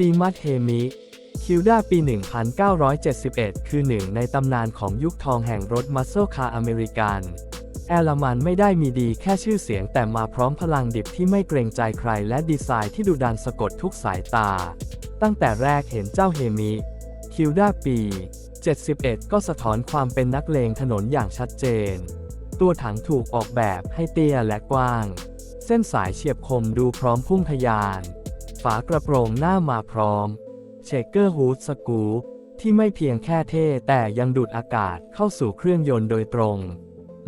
ลีมัตเฮมิคิวด้าปี 1971 คือหนึ่งในตำนานของยุคทองแห่งรถมัสเซคาร์อเมริกัน แอลมันไม่ได้มีดีแค่ชื่อเสียงแต่มาพร้อมพลังดิบที่ไม่เกรงใจใครและดีไซน์ที่ดุดันสะกดทุกสายตา ตั้งแต่แรกเห็นเจ้าเฮมิ คิวด้าปี 71 ก็สะท้อนความเป็นนักเลงถนนอย่างชัดเจน ตัวถังถูกออกแบบให้เตี้ยและกว้าง เส้นสายเฉียบคมดูพร้อมพุ่งทะยานากระโปรงหน้ามาพร้อม เชคเกอร์ฮูดสกูปที่ไม่เพียงแค่เท่แต่ยังดูดอากาศเข้าสู่เครื่องยนต์โดยตรง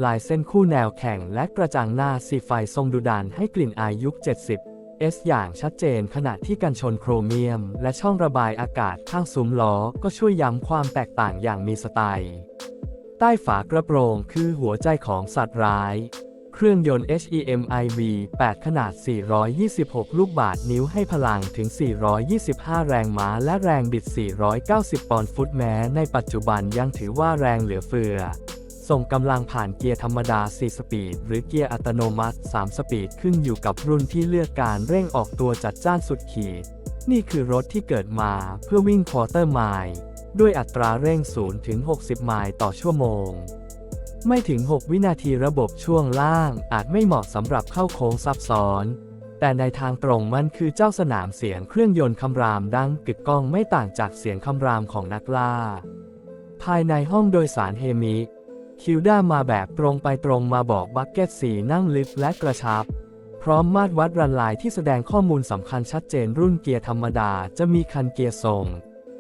ลายเส้นคู่แนวแข่งและกระจังหน้าสีไฟทรงดุดันให้กลิ่นอายยุค70 S อย่างชัดเจนขณะที่กันชนโครเมียม และช่องระบายอากาศข้างซุ้มล้อก็ช่วยย้ำความแตกต่างอย่างมีสไตล์ ใต้ฝากระโปรงคือหัวใจของสัตว์ร้าย เครื่องยนต์ HEM iV 8 ขนาด 426 ลูกบาศก์นิ้วให้พลังถึง 425 แรงม้าและแรงบิด 490 ปอนด์ฟุตแม้ ในปัจจุบันยังถือว่าแรงเหลือเฟือ ส่งกำลังผ่านเกียร์ธรรมดา 4 สปีด หรือเกียร์อัตโนมัติ 3 สปีด ขึ้นอยู่กับรุ่นที่เลือกการเร่งออกตัวจัดจ้านสุดขีด นี่คือรถที่เกิดมาเพื่อวิ่งควอเตอร์ไมล์ด้วยอัตราเร่ง 0 ถึง 60 ไมล์ต่อชั่วโมง ไม่ถึง 6 วินาทีระบบช่วงล่าง อาจไม่เหมาะสำหรับเข้าโค้งซับซ้อน แต่ในทางตรงมันคือเจ้าสนามเสียงเครื่องยนต์คำรามดังกึกก้องไม่ต่างจากเสียงคำรามของนักล่า ภายในห้องโดยสารเฮมิคิวด้ามาแบบตรงไปตรงมาบอกบักเก็ตสีนั่งลึกและกระชับ พร้อมมาตรวัดรันไลน์ที่แสดงข้อมูลสำคัญชัดเจนรุ่นเกียร์ธรรมดาจะมีคันเกียร์ทรง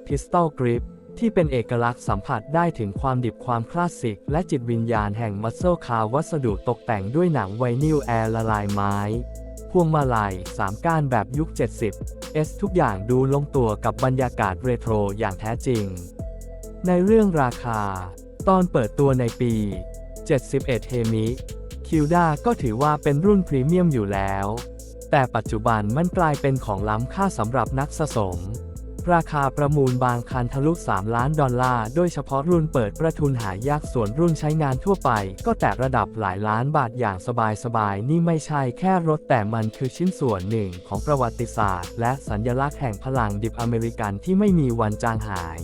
พิสตอลกริป ที่เป็นเอกลักษณ์สัมผัสได้ถึงความดิบความคลาสสิก และจิตวิญญาณแห่งมัสเซลคาร์วัสดุตกแต่งด้วยหนังไวนิลแอร์ละลายไม้ พวงมาลัย3ก้านแบบยุค 70 S ทุกอย่างดูลงตัวกับบรรยากาศเรโทรอย่างแท้จริง ในเรื่องราคา ตอนเปิดตัวในปี 71 เฮมิคิวด้าก็ถือว่าเป็นรุ่นพรีเมียมอยู่แล้ว แต่ปัจจุบันมันกลายเป็นของล้ำค่าสำหรับนักสะสม ราคาประมูลบางคันทะลุ 3 ล้านดอลลาร์ โดยเฉพาะรุ่นเปิดประทุนหายากส่วนรุ่นใช้งานทั่วไป ก็แตะระดับหลายล้านบาทอย่างสบายๆ นี่ไม่ใช่แค่รถแต่มันคือชิ้นส่วนหนึ่งของประวัติศาสตร์ และสัญลักษณ์แห่งพลังดิบอเมริกันที่ไม่มีวันจางหาย